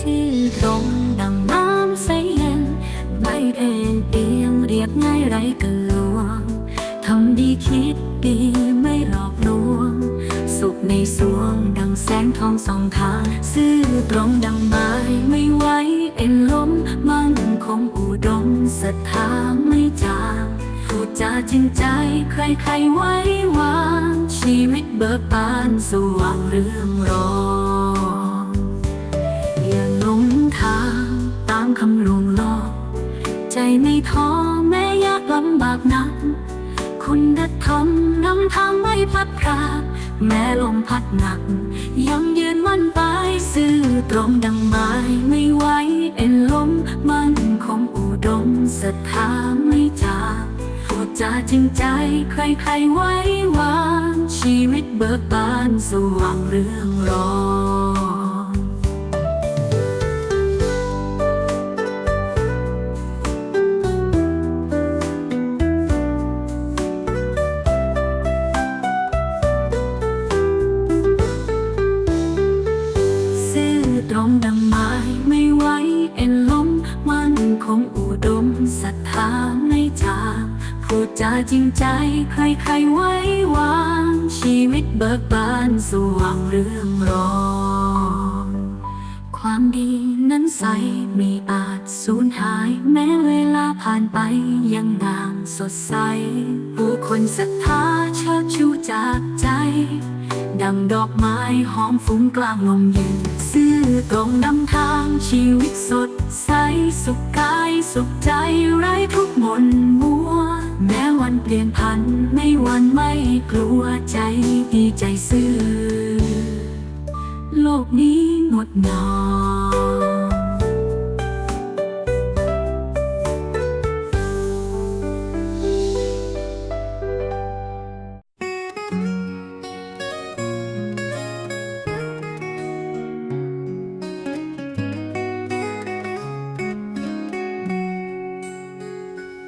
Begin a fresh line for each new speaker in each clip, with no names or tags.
ชื่อตรงดังน้ำใสเย็น ไม่เอ็นเอียงเรียบง่ายไรกันลวงทำดีคิดดีไม่หลอกลวง สุขในสวงดังแสงทองสองทาง ซื่อตรงดังไม้ไม่ไหวเอ็นล้มมั่นคงอุดมศรัทธาไม่จางพูดจาจริงใจใครใครๆไว้วาง ชีวิตเบิกบานสว่างเรื่องรอง คำลวงหลอกใจในท้อแม้ยากลำบากนัก คุณธรรมนำทางไม่พัดพราแม้ลมพัดหนัก ยังยืนมั่นไปซื่อตรงดังไม้ไม่ไหวเอ็นล้มมันคงอุดมศรัทธาไม่จากพูดจาจริงใจใครใครๆไว้วางชีวิตเบิกบานสว่างเรื่องรอง ซื่อตรงดังไม้ไม่ไหวเอ็นล้มมันคงอุดมศรัทธาไม่จากพูดจาจริงใจใครใครๆไว้วาง ชีวิตเบิกบานสว่างเรื่องรองความดีนั้นใสไม่อาจสูญหาย แม้เวลาผ่านไปยังงามสดใส ผู้คนศรัทธาเชิดชูจากใจ ดังดอกไม้หอมฟุ้งกลางลมเย็น ซื่อตรงนำทางชีวิตสดใสสุขกายสุขใจไร้ทุกมนมัว แม้วันเปลี่ยนพันไม่วันไม่กลัวใจ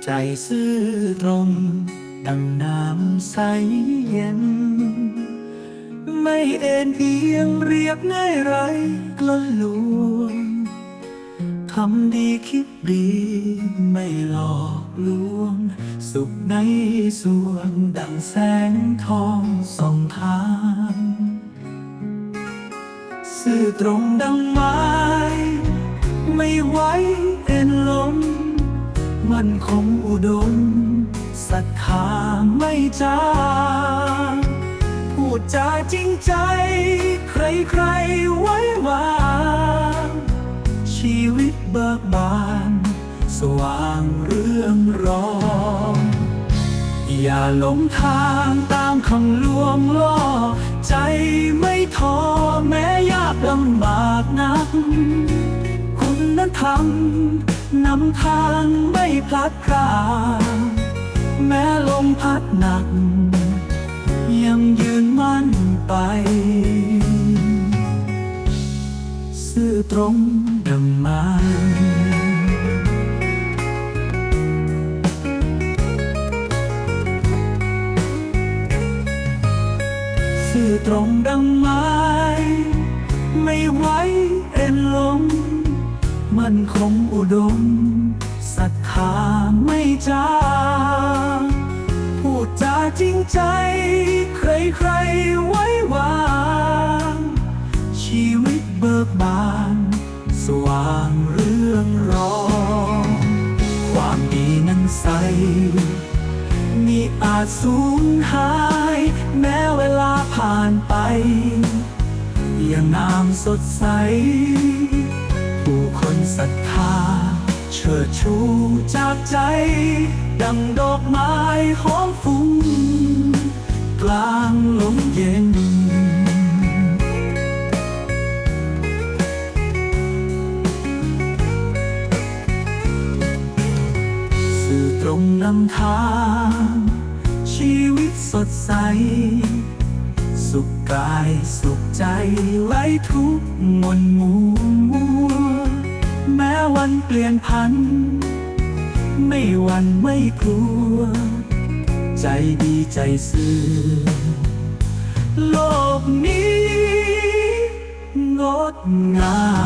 ใจซื่อ
ตรง ดังน้ำใสเย็น ไม่เอ็นเอียงเรียบง่ายไรกละลวงทำดีคิดดี ไม่หลอกลวง สุขในสวงดังแสงทองส่องทาง ซื่อตรงดังม้ไนคงอุดมศรัทธาไม่จางพูดจาจริงใจ ใครใครไว้วางชีวิตเบิกบาน สว่างเรื่องรองอย่าหลงทางตามคำลวงล่อ ใจไม่ท้อแม้ยากลำบากนัก คุณธรรม นำทางไม่พลัดพรากแม้ลมพัดหนัก ยังยืนมั่นไปซื่อตรงดังไมาซื่อตรงดังไม้ไม่ไหว มันคงอุดมศรัทธาไม่จางพูดจาจริงใจ ใครใครๆไว้วาง ชีวิตเบิกบาน สว่างเรื่องรองความดีนั้นใสมีอาจสูญหาย แม้เวลาผ่านไป ยังงามสดใส ศรัทธา เชิดชูจากใจ ดังดอกไม้หอมฟุ้งกลางลมเย็น สื่อตรงนำทาง ชีวิตสดใส สุขกายสุขใจไว้ทุกมนมั วันเปลี่ยนพัน ไม่วันไม่กลัว ใจดีใจซื่อโลกนี้งดงาม